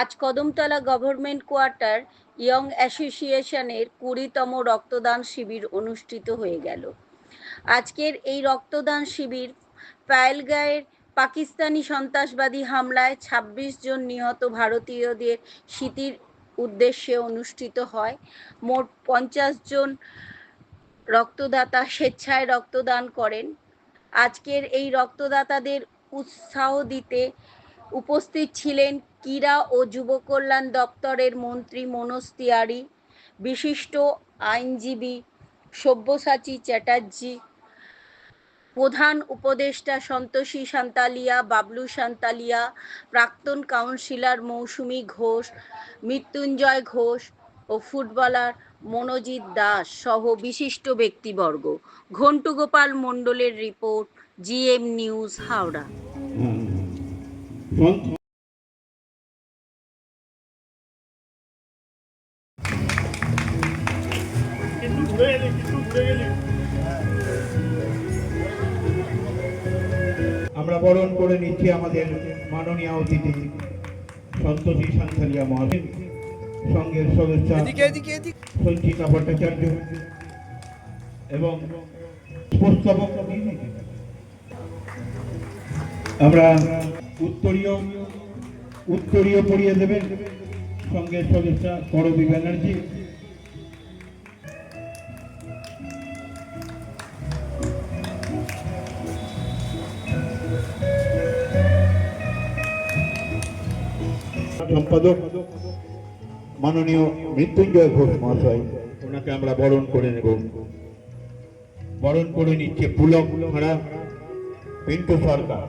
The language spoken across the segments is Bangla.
আজ কদমতলা গভর্নমেন্ট কোয়ার্টার ইয়ং অ্যাসোসিয়েশনের কুড়িতম রক্তদান শিবির অনুষ্ঠিত হয়ে গেল। আজকের এই রক্তদান শিবির পায়েলগাঁয়ের পাকিস্তানি সন্ত্রাসবাদী হামলায় ২৬ জন নিহত ভারতীয়দের স্মৃতির উদ্দেশ্যে অনুষ্ঠিত হয়। মোট পঞ্চাশ জন রক্তদাতা স্বেচ্ছায় রক্তদান করেন। আজকের এই রক্তদাতাদের উৎসাহ দিতে উপস্থিত ছিলেন ক্রীড়া ও যুব কল্যাণ দপ্তরের মন্ত্রী মনোজ তিওয়ারি, বিশিষ্ট আইনজীবী সব্যসাচী চ্যাটার্জি, প্রধান উপদেষ্টা সন্তোষী সান্তালিয়া, বাবলু সান্তালিয়া, প্রাক্তন কাউন্সিলর মৌসুমী ঘোষ, মৃত্যুঞ্জয় ঘোষ ও ফুটবলার মনোজিৎ দাস সহ বিশিষ্ট ব্যক্তিবর্গ। ঘন্টু গোপাল মণ্ডলের রিপোর্ট, জিএম নিউজ, হাওড়া। বরণ আমাদের মাননীয় অতিথি সন্তোষী সান্থালিয়া মহাদেব সঙ্গের সদস্য সঞ্চিতা ভট্টাচার্য এবং পুস্তক আমরা উত্তরীয় উত্তরীয় পড়িয়ে দেবেন। সঙ্গে সদস্য করবী ব্যানার্জি। সম্পাদক, মাননীয় মৃত্যুঞ্জয় ঘোষ মহাশয়, ওনাকে আমরা বরণ করে নেব। বরণ করে নিচ্ছে পুলক ভাড়া পিন্টু সরকার।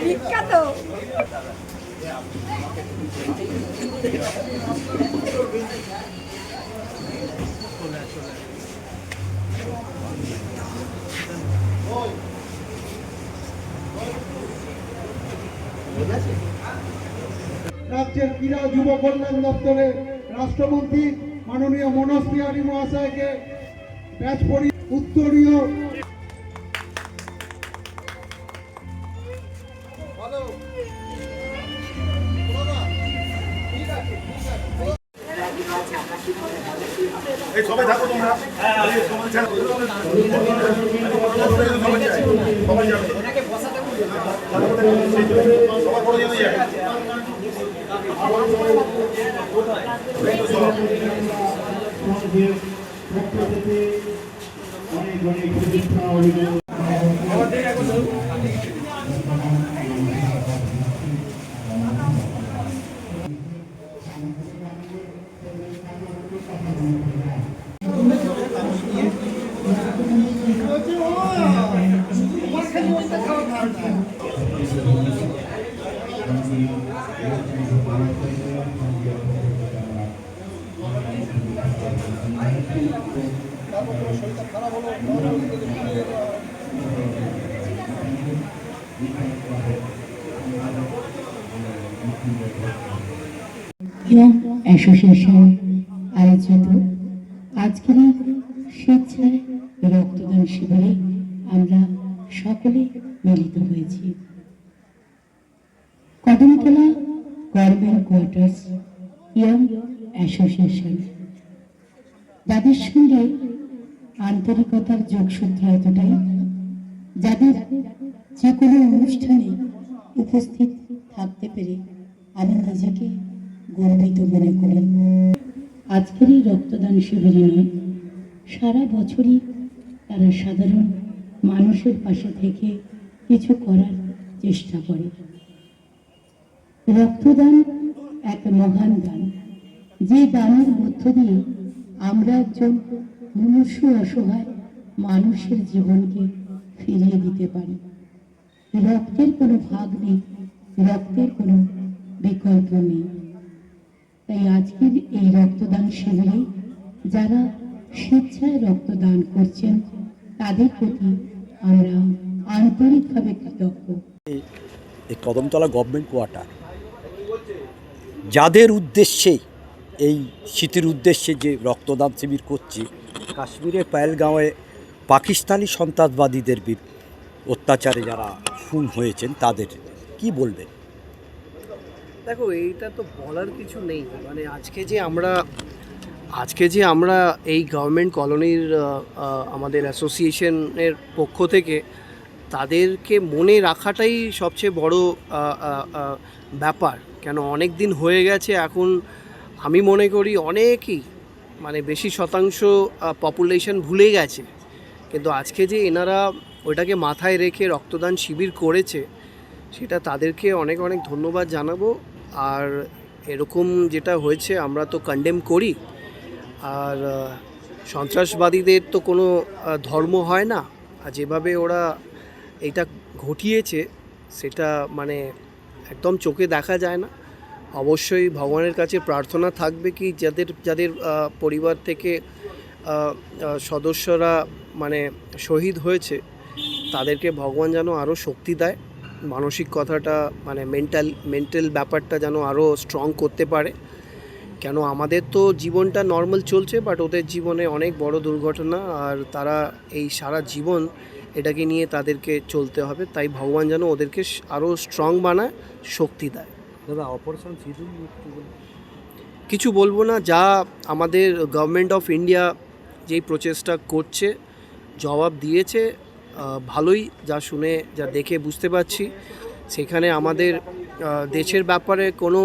বিখ্যাত। রাজ্যের ক্রীড়া যুব কল্যাণ দপ্তরের রাষ্ট্রমন্ত্রী মাননীয় মনোজ তিওয়ারি মহাশয়কে ব্যাচ পরি উত্তরীয় সবাই থাকো তোমরা। সবাই যাবে। সবাই থেকে অনেক অনেক শুভেচ্ছা অভিনন্দন। অ্যাসোসিয়েশন আয়োজিত? আজকের স্বেচ্ছায় রক্তদান শিবিরে আমরা সকলে মিলিত হয়েছি। Kadamtala government quarters, young association. যাদের সঙ্গে আন্তরিকতার যোগসূত্র এতটাই, যাদের যে কোনো অনুষ্ঠানে উপস্থিত থাকতে পেরে আমি নিজেকে গর্বিত মনে করি। আজকের এই রক্তদান শিবিরে নয় সারা বছরই তারা সাধারণ মানুষের পাশে থেকে কিছু করার চেষ্টা করে। রক্তদান এক মহান দান। যে দানের মধ্য দিয়ে আমরা একজন মনুষ্য অসহায় মানুষের জীবনকে ফিরিয়ে দিতে পারি। রক্তের কোনো ভাগ নেই, রক্তের কোনো বিকল্প নেই। তাই আজকের এই রক্তদান শিবিরে যারা স্বেচ্ছায় রক্তদান করছেন, তাদের প্রতি আমরা আন্তরিকভাবে কৃতজ্ঞ এই কদমতলা গভর্নমেন্ট কোয়ার্টার যাদের উদ্দেশ্যে এই স্মৃতির উদ্দেশ্যে যে রক্তদান শিবির করছি কাশ্মীরের পায়েলগাঁওয়ে পাকিস্তানি সন্ত্রাসবাদীদের অত্যাচারে যারা খুন হয়েছেন তাদের কি বলবেন? দেখো এইটা তো বলার কিছু নেই। মানে আজকে যে আমরা আজকে যে আমরা এই গভর্নমেন্ট কলোনির আমাদের অ্যাসোসিয়েশনের পক্ষ থেকে তাদেরকে মনে রাখাটাই সবচেয়ে বড় ব্যাপার। কেন অনেক দিন হয়ে গেছে, এখন আমি মনে করি অনেকই মানে বেশি শতাংশ পপুলেশন ভুলে গেছে। কিন্তু আজকে যে এনারা ওইটাকে মাথায় রেখে রক্তদান শিবির করেছে, সেটা তাদেরকে অনেক অনেক ধন্যবাদ জানাব। আর এরকম যেটা হয়েছে, আমরা তো কন্ডেম করি। আর সন্ত্রাসবাদীদের তো কোনো ধর্ম হয় না। আর যেভাবে ওরা এটা ঘটিয়েছে, সেটা মানে একদম চোখে দেখা যায় না। অবশ্যই ভগবানের কাছে প্রার্থনা থাকবে কি যাদের যাদের পরিবার থেকে সদস্যরা মানে শহীদ হয়েছে, তাদেরকে ভগবান যেন আরও শক্তি দেয়। মানসিক কথাটা মানে মেন্টাল মেন্টাল ব্যাপারটা যেন আরও স্ট্রং করতে পারে। কেন আমাদের তো জীবনটা নর্মাল চলছে বাট ওদের জীবনে অনেক বড় দুর্ঘটনা, আর তারা এই সারা জীবন এটাকে নিয়ে তাদেরকে চলতে হবে তাই ভগবান যেন ওদেরকে আরও স্ট্রং বানায় শক্তি দেয়। দাদা অপারেশন সিঁদুর কিছু বলব না যা আমাদের গভর্নমেন্ট অফ ইন্ডিয়া যেই প্রচেষ্টা করছে জবাব দিয়েছে ভালোই যা শুনে যা দেখে বুঝতে পারছি। সেখানে আমাদের দেশের ব্যাপারে কোনো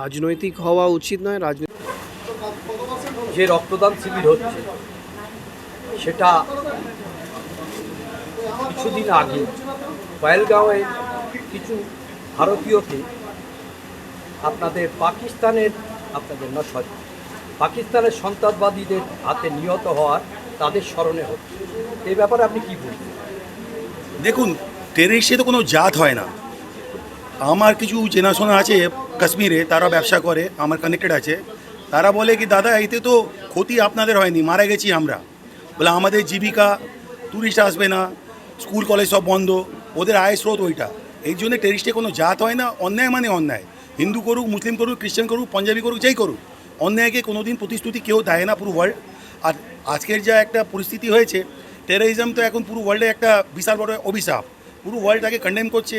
রাজনৈতিক হওয়া উচিত নয় রাজনৈতিক যে রক্তদান শিবির হচ্ছে সেটা কিছুদিন আগে পায়েলগাঁওয়ে কিছু ভারতীয়কে আপনাদের পাকিস্তানের, আপনাদের না, সরি, পাকিস্তানের সন্ত্রাসবাদীদের হাতে নিহত হওয়ার তাদের স্মরণে হচ্ছে। এই ব্যাপারে আপনি কি বলবেন? দেখুন টেরিসে তো কোনো জাত হয় না। আমার কিছু চেনাশোনা আছে কাশ্মীরে, তারা ব্যবসা করে, আমার কানেক্টেড আছে। তারা বলে কি, দাদা, এতে তো ক্ষতি আপনাদের হয়নি, মারা গেছি আমরা। বলে, আমাদের জীবিকা টুরিস্ট আসবে না। স্কুল, কলেজ সব বন্ধ। ওদের আয় স্রোত ওইটা। এই জন্য টেরিস্টে কোনো জাত হয় না, অন্যায় মানে অন্যায়। হিন্দু করুক, মুসলিম করুক, খ্রিস্টান করুক, পাঞ্জাবি করুক, যেই করুক, অন্যায়কে কোনো দিন প্রতিশ্রুতি কেউ দেয় না পুরো ওয়ার্ল্ড আর আজকের যা একটা পরিস্থিতি হয়েছে টেরোরিজম তো এখন পুরো ওয়ার্ল্ডে একটা বিশাল বড় অভিশাপ। পুরো ওয়ার্ল্ড ওয়ার্ল্ডটাকে কন্ডেম করছে।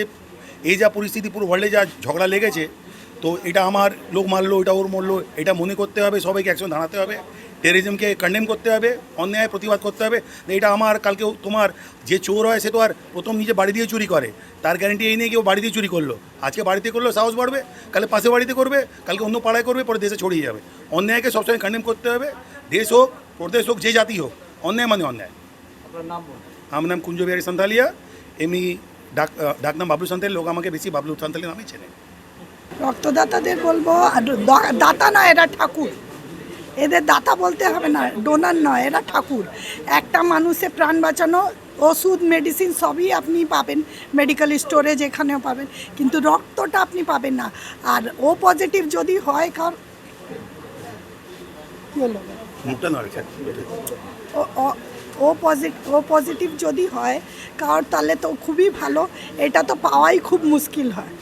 এই যা পরিস্থিতি পুরো ওয়ার্ল্ডে যা ঝগড়া লেগেছে, তো এটা আমার লোক মারলো এটা ওর মরলো, এটা মনে করতে হবে, সবাইকে একসঙ্গে দাঁড়াতে হবে। টেরোরিজমকে কন্ডেম করতে হবে অন্যায় প্রতিবাদ করতে হবে। এটা আমার কালকে তোমার যে চোর হয় সে তো আর প্রথম নিজে বাড়ি দিয়ে চুরি করে। তার গ্যারেন্টি এই নেই কেউ বাড়ি দিয়ে চুরি করল। আজকে বাড়িতে করল সাহস বাড়বে কালে পাশে বাড়িতে করবে কালকে অন্য পাড়ায় করবে পরে দেশে ছড়িয়ে যাবে। অন্যায়কে সবসময় কন্ডেম করতে হবে। দেশ হোক প্রদেশ হোক যে জাতি হোক অন্যায় মানে অন্যায়। আপনার নাম বলুন। আমার নাম কুঞ্জ বিহারী সান্তালিয়া এমনি ডাক ডাকনাম বাবলু সান্তালি লোক আমাকে বেশি বাবলু সান্তালি নামেই চেনে। রক্তদাতাদের বলব দাতা না এরা ঠাকুর। এদের দাতা বলতে হবে না ডোনার নয় এরা ঠাকুর। একটা মানুষে প্রাণ বাঁচানো ওষুধ মেডিসিন সবই আপনি পাবেন মেডিকেল স্টোরে যেখানেও পাবেন কিন্তু রক্তটা আপনি পাবেন না। আর ও পজিটিভ যদি হয় কার কি হলো? ও- পজিটিভ ও পজিটিভ যদি হয় কারোর তাহলে তো খুবই ভালো এটা তো পাওয়াই খুব মুশকিল হয়।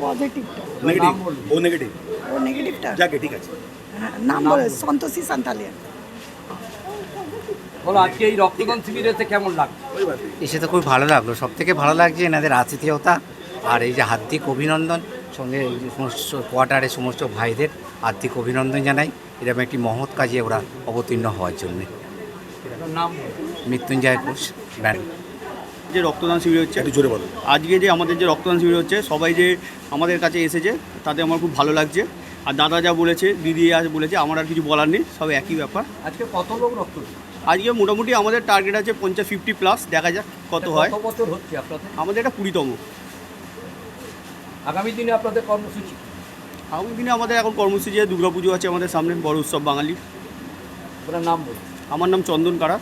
পজিটিভটা নেগেটিভ ও নেগেটিভ ও নেগেটিভটা যাকে ঠিক আছে। হ্যাঁ, নাম বলে সন্তোষী সান্তালিয়া। বলো আজকে এই রক্তদান শিবিরেতে কেমন লাগছে এসে তো খুব ভালো লাগল। সব থেকে ভালো লাগছে এনাদের আতিথেয়তা আর এই যে হার্দিক অভিনন্দন সঙ্গে এই যে সমস্ত কোয়ার্টারের সমস্ত ভাইদের হার্দিক অভিনন্দন জানাই। এরকম একটি মহৎ কাজে ওরা অবতীর্ণ হওয়ার জন্যে। নাম মৃত্যুঞ্জয় ঘোষ ব্যান। যে রক্তদান শিবির হচ্ছে একটু জোরে বলো। আজকে যে আমাদের যে রক্তদান শিবির হচ্ছে সবাই যে আমাদের কাছে এসেছে তাতে আমার খুব ভালো লাগছে। আর দাদা যা বলেছে দিদি আজ বলেছে আমার আর কিছু বলার নেই সব একই ব্যাপার। আজকে কত লোক রক্ত আজকে মোটামুটি আমাদের টার্গেট আছে পঞ্চাশ ফিফটি প্লাস দেখা যাক কত হয়। কত বছর হচ্ছে আপনাদের? আমাদের এটা কুড়িতম। আগামী দিনে আপনাদের কর্মসূচি? আগামী দিনে আমাদের এখন কর্মসূচি দুর্গাপুজো আছে আমাদের সামনে বড় উৎসব বাঙালির আপনার নাম বলুন। আমার নাম চন্দন কারা।